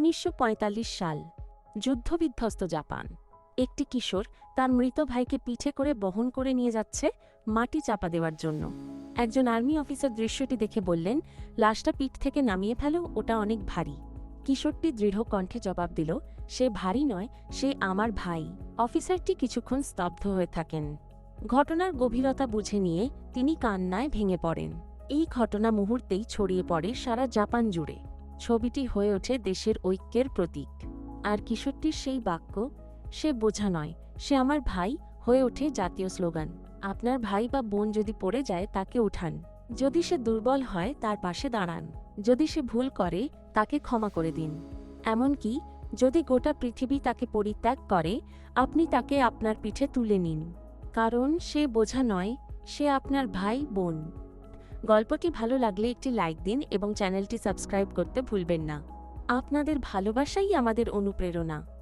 উনিশশো পঁয়তাল্লিশ সাল, যুদ্ধবিধ্বস্ত জাপান। একটি কিশোর তার মৃত ভাইকে পিঠে করে বহন করে নিয়ে যাচ্ছে মাটি চাপা দেওয়ার জন্য। একজন আর্মি অফিসার দৃশ্যটি দেখে বললেন, লাশটা পিঠ থেকে নামিয়ে ফেলো, ওটা অনেক ভারী। কিশোরটি দৃঢ় কণ্ঠে জবাব দিল, সে ভারী নয়, সে আমার ভাই। অফিসারটি কিছুক্ষণ স্তব্ধ হয়ে থাকেন। ঘটনার গভীরতা বুঝে নিয়ে তিনি কান্নায় ভেঙে পড়েন। এই ঘটনা মুহূর্তেই ছড়িয়ে পড়ে সারা জাপান জুড়ে। ছবিটি হয়ে ওঠে দেশের ঐক্যের প্রতীক। আর কিশোরটির সেই বাক্য, সে বোঝা নয়, সে আমার ভাই হয়ে ওঠে জাতীয় স্লোগান। আপনার ভাই বা বোন যদি পড়ে যায়, তাকে উঠান। যদি সে দুর্বল হয়, তার পাশে দাঁড়ান। যদি সে ভুল করে, তাকে ক্ষমা করে দিন। এমনকি, যদি গোটা পৃথিবী তাকে পরিত্যাগ করে, আপনি তাকে আপনার পিঠে তুলে নিন। কারণ, সে বোঝা নয়, সে আপনার ভাই, বোন। গল্পটি ভালো লাগলে একটি লাইক দিন এবং চ্যানেলটি সাবস্ক্রাইব করতে ভুলবেন না। আপনাদের ভালোবাসাই আমাদের অনুপ্রেরণা।